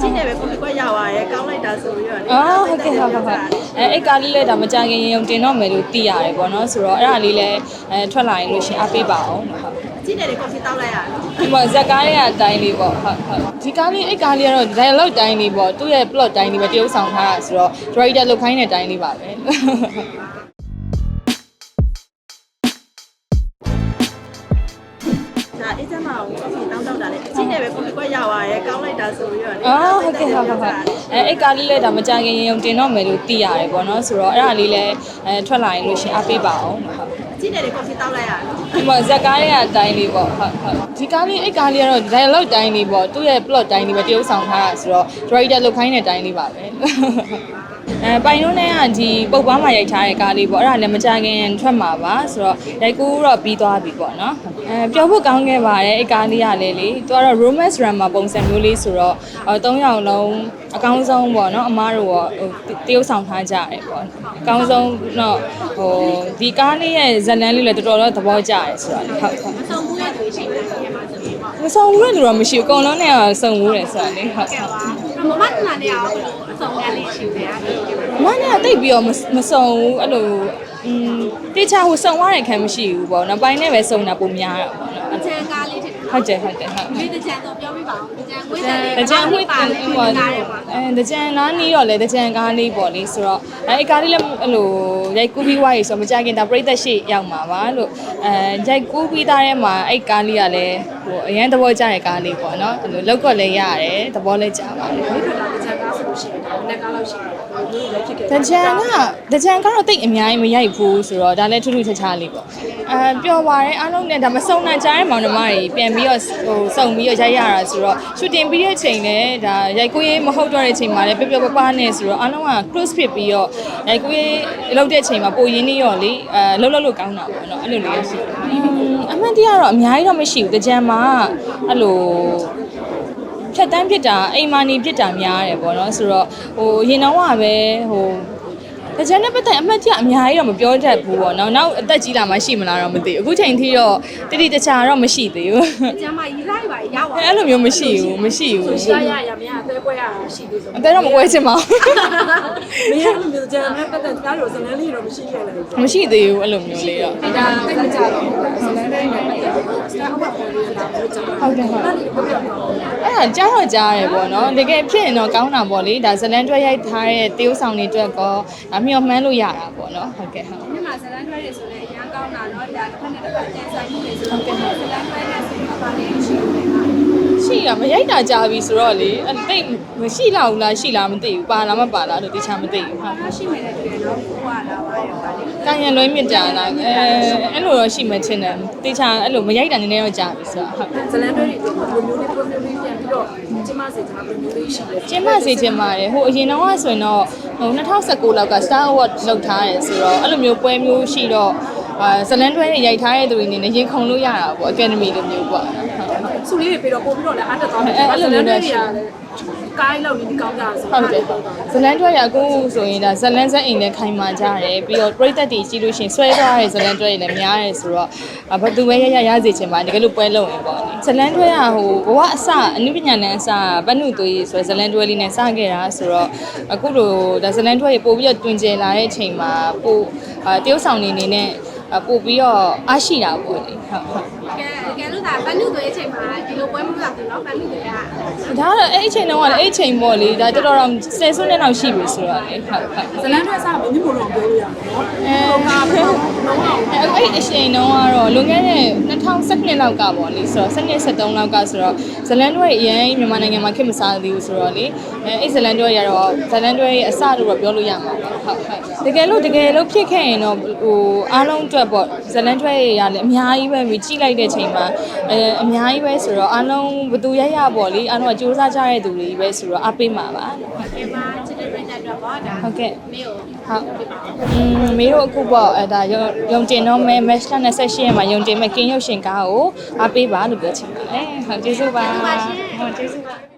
ကြည့်နေပဲကိုယ်ကွက်ရပါရဲ့ကောင်းလိုက်တာဆိုပြီးတော့လေအော်ဟုတ်ကဲ့ဟုတ်ဟုတ်ဟုတ်အဲအဲ့ကားလေးလည်းဒါမကြခင်ရင်ုံတင်တော့မယ်လို့သိရတယ်ပေါ့နော်ဆိုတော့အဲ့ဒါလေးလည်းအဲထွက်လာရင်လို့ရှရင်အားပေးပါအောင်လို့ဟုတ်ကြည့်နေတယ်ကော်ဖီတောက်လိုက်ရအောင်ဒီမှာဇက်ကားလေးကအတိုင်းလေးပေါ့ဟုတ်ဟုတ်ဒီကားလေးအဲ့ကားလေးကတော့ dialogue တိုင်းလေးပေါ့သူ့ရဲ့ plot တိုင်းလေးပဲတရုပ်ဆောင်ထားတာဆိုတော့ director လုတ်ခိုင်းတဲ့တိုင်းလေးပါပဲ ဒါအေးချမ်းမအောင်ကော်ဖီတောက်တောက်တာလေကြည့်နေပဲကိုယ်ကွက်ရပါရဲ့ကောင်းလိုက်တာဆိုပြီးတော့လေအော်ဟုတ်ကဲ့ဟုတ်ဟုတ်ဟုတ်အဲအဲ့ကားလေးလည်းဒါမကြခင်ရင်ုံတင်တော့မယ်လို့သိရတယ်ပေါ့နော်ဆိုတော့အဲ့ဒါလေးလည်းအဲထွက်လာရင်လို့ရှရင်အားပေးပါအောင်လို့ဟုတ်ကြည့်နေတယ်ကော်ဖီတောက်လိုက်ရအောင်ဒီမှာဇက်ကားလေးကအတိုင်းလေးပေါ့ဟုတ်ဟုတ်ဒီကားလေးအဲ့ကားလေးကတော့ dialogue တိုင်းလေးပေါ့သူ့ရဲ့ plot တိုင်းလေးပဲတရုပ်ဆောင်ထားတာဆိုတော့ director လုတ်ခိုင်းတဲ့တိုင်းလေးပါပဲ အဲပိုင်လုံးနဲ့ကဒီပုတ်ပားမှာရိုက်ထားတဲ့ကားလေးပေါ့အဲ့ဒါလည်းမကြခင်ထွက်မှာပါဆိုတော့ရိုက်ကူးတော့ပြီးသွားပြီပေါ့နော်အဲပြောဖို့ကောင်းခဲ့ပါတယ်အဲ့ကားလေးကလည်းလေသူကတော့ romance drama ပုံစံမျိုးလေးဆိုတော့အဲ၃ယောက်လုံးအကောင်းဆုံးပေါ့နော်အမားတို့ရောဟိုတရုပ်ဆောင်ထားကြတယ်ပေါ့အကောင်းဆုံးတော့ဟိုဒီကားလေးရဲ့ဇတ်လန်းလေးလည်းတော်တော်တော့သဘောကျတယ်ဆိုတော့လေဟုတ်ဟုတ်ဆောင်မှုရဲ့သူရှိတယ်ဒီမှာဆိုပြီးပေါ့မဆောင်ဘူးတဲ့လူတော့မရှိဘူးအကုန်လုံးနဲ့ကစုံဘူးတယ်ဆိုတာလေဟုတ်ဟုတ် မမတနာနဲ့အောင်အဆောင်ရလေးရှိတယ်အဲ့မနဲ့ကတိတ်ပြီးတော့မမစုံဘူးအဲ့လိုอืมတေချာဟိုစုံသွားတဲ့ခံမရှိဘူးပေါ့နော်ပိုင်းနဲ့ပဲစုံတာပုံများတာပေါ့နော်ချန်ကားလေးထင်ဟုတ်တယ်ဟုတ်တယ်ဟုတ် မိတချန်တော့ပြော ပြပါဦးတချန်ဝိဇ္ဇာလေးတကြံဝိပါလေဟိုအဲတကြံနားနီးတော့လေတကြံကားလေးပေါ့လေဆိုတော့အဲကားလေးလည်းအဲ့လိုရိုက်ကူးပြီးွားရေဆိုမကြခင်ဒါပြိသက်ရှိရောက်မှာပါလို့အဲရိုက်ကူးပြီးသားထဲမှာအဲ့ကားလေးကလည်းဟိုအရန်သဘောကျတဲ့ကားလေးပေါ့နော်အဲ့လိုလောက်ကွက်လည်းရတယ်သဘောလည်းကျပါတယ်ဒီကတချန်ကားဆို လို့ရှိရင်လက်ကားလို့ရှိရင်ဒီလိုလည်းဖြစ်ခဲ့တကြံကတကြံကတော့တိတ်အများကြီးမရိုက်ဘူးဆိုတော့ဒါလည်းထူးထူးခြားခြားလေးပေါ့အဲပျော်ပါတယ်အားလုံးနဲ့ဒါမစုံနိုင်ကြတဲ့မောင်နှမတွေပြန်ပြီးတော့ဟိုစုံပြီးတော့ရိုက်ရတာဆိုတော့ရှူတင်ပြီးတဲ့ချိန်လည်းဒါရိုက်ကိုရေးမဟုတ်တော့တဲ့ချိန်မှာလည်းပျော်ပျော်ပပနဲ့ဆိုတော့အားလုံးက close fit ပြီးတော့ရိုက်ကိုရေးလောက်တဲ့ချိန်မှာပိုရင်းနေရောလေအဲလှုပ်လှုပ်လို့ကောင်းတာပေါ့နော်အဲ့လိုလေးရှိတယ်အမှန်တရားတော့အများကြီးတော့မရှိဘူးတကြံမှာအဲ့လိုဖြ တ်တန်းဖြစ်တာအိမ်မာနေဖြစ်တာများတယ်ပေါ့နော်ဆိုတော့ဟိုရင်တော့ကပဲဟို တကြတဲ့ပတ်သက်အမှတ်တရအများကြီးတော့မပြောတတ်ဘူးပေါ့နော်နောက်အသက်ကြီးလာမှရှိမလားတော့မသိဘူးအခုချိန်ထိတော့တိတိတခြားတော့မရှိသေးဘူးကျမ်းမရီလိုက်ပါရောက်ပါအဲ့လိုမျိုးမရှိဘူးမရှိဘူးရှာရရမရအသေးပွဲရတာရှိသေးဆိုအသက်တော့မကွဲချင်ပါဘူးမရလို့မျိုးကျမ်းနဲ့ပတ်သက်ကြားလို့ဇလန်းလေးတော့မရှိခဲ့လေမရှိသေးဘူးအဲ့လိုမျိုးလေးတော့ဒါတိတ်မကြတော့ဇလန်းလေးနဲ့ပတ်သက်စတာဟုတ်ပါပေါ်လေးလာလို့ကြားဟုတ်တယ်ဟုတ်တယ်အဲ့ဒီဘယ်လိုအဲ့ဒါကြားတော့ကြားရတယ်ပေါ့နော်တကယ်ဖြစ်ရင်တော့ကောင်းတာပေါ့လေဒါဇလန်တွဲရိုက်ထားတဲ့တေးဥဆောင်တွေအတွက်ကောဒါမျှော်မှန်းလို့ရတာပေါ့နော်ဟုတ်ကဲ့ဟုတ် မြမဇလန်းတွဲရဆိုလည်းအရန်ကောင်းတာเนาะဒါတစ်ဖက်နဲ့တစ်ဖက်ကျန်ဆိုင်မှုတွေဆိုတော့ဇလန်းတွဲနဲ့ဆိုတော့ပါလေးရှိတယ်ဟာ ရှိရမရိုက်တာကြာပြီဆိုတော့လေအဲ့တိတ်မရှိလောက်ဘူးလားရှိလားမသိဘူးပါလားမပါလားလို့တခြားမသိဘူးဟုတ် ရှိမယ်တဲ့တူရနော်ကိုကလာပါရောပါလေ ကံရံလွှဲမြင့်ကြလားအဲအဲ့လိုတော့ရှိမှချင်းတယ်တခြားအဲ့လိုမရိုက်တာနည်းနည်းတော့ကြာပြီဆိုတော့ဟုတ် ဇလန်တွဲတွေဒီလိုမျိုးလေး problem လေးပြန်ပြီးတော့ ကျမစီကျမ problem လေးရှိတယ်ကျင်းမစေချင်ပါတယ်ဟိုအရင်တော့ကဆိုရင်တော့ဟို2019လောက်က Star Award လောက်ထားတယ်ဆိုတော့အဲ့လိုမျိုးပွဲမျိုးရှိတော့အာဇလန်တွဲတွေရိုက်ထားတဲ့သူတွေအနေနဲ့ရင်ခုန်လို့ရတာပေါ့ Academy လိုမျိုးပေါ့ဟုတ်စုလေးတွေပြီးတော့ပို့ပြီးတော့လည်းအားတက်သွားတယ်အဲ့အဲ့လိုမျိုးနဲ့ရှိ ကိုင်းလောက်နေကောင်းကြဆိုဟုတ်တယ်ဇလန်တွဲရအခုဆိုရင်ဒါဇလန်ဇက်အိမ်နဲ့ခိုင်မာကြတယ်ပြီးတော့ပြိသက်တွေကြည့်လို့ရှိရင်ဆွဲသွားတဲ့ဇလန်တွဲတွေလည်းများတယ်ဆိုတော့အာဘယ်သူပဲရရရစေချင်ပါတကယ်လို့ပွဲလုံးရင်ပေါ့လေဇလန်တွဲကဟိုဘဝအစအနုပညာနဲ့အစဘတ်နုသွေးဆိုရယ်ဇလန်တွဲလေးနဲ့စခဲ့တာဆိုတော့အခုလိုဒါဇလန်တွဲတွေပို့ပြီးတော့တွင်ကျယ်လာတဲ့အချိန်မှာပို့အာတရုပ်ဆောင်နေနေနဲ့အာပို့ပြီးတော့အားရှိတာပေါ့လေဟုတ်ဟုတ် ကဲကဲလို့ဒါဘန်နုသွေးအချိန်မှာဒီလိုပွဲမလာဘူးเนาะဘန်နုသွေးက ဒါကတော့အဲ့ဒီအချိန်တုန်းကလည်းအဲ့ဒီအချိန်ပေါ့လေဒါတော်တော်တော့ဆယ်စုနှစ်လောက်ရှိပြီဆိုတော့လေဟုတ်ဟုတ် ဇလန်တွဲစားဘယ်နည်းမလို့ပြောလို့ရမှာเนาะ အဲအဲ့ဒီအချိန်တုန်းကတော့လွန်ခဲ့တဲ့2012လောက်ကပေါ့လေဆိုတော့12 13လောက်ကဆိုတော့ဇလန်တွဲအရင်မြန်မာနိုင်ငံမှာခေတ်မစားသေးဘူးဆိုတော့လေအဲအဲ့ဇလန်တွဲရတော့ဇလန်တွဲရဲ့အစလို့တော့ပြောလို့ရမှာပေါ့ဟုတ်ဟုတ်တကယ်လို့တကယ်လို့ဖြစ်ခဲ့ရင်တော့ဟိုအားလုံးအတွက်ပေါ့ဇလန်တွဲရလည်းအများကြီးပဲမြကြည့်လိုက်တဲ့ချိန်မှာ အဲအများကြီးပဲဆိုတော့အားလုံးဘသူရရပေါ့လေအားလုံးကစူးစမ်းကြတဲ့သူတွေပဲဆိုတော့အားပေးမှာပါဒီမှာချစ်တဲ့ပြိတ္တတော့ပေါ့ဒါဟုတ်ကဲ့မေကိုဟုတ်อืมမေတို့အခုပေါ့အဲဒါယုံယုံတင်တော့မဲ match 28ရက်မှာယုံတင်မဲ့ကင်းရုပ်ရှင်ကားကိုအားပေးပါလို့ပြောချင်ပါတယ်ဟုတ်ကျေးဇူးပါဟုတ်ကျေးဇူးပါ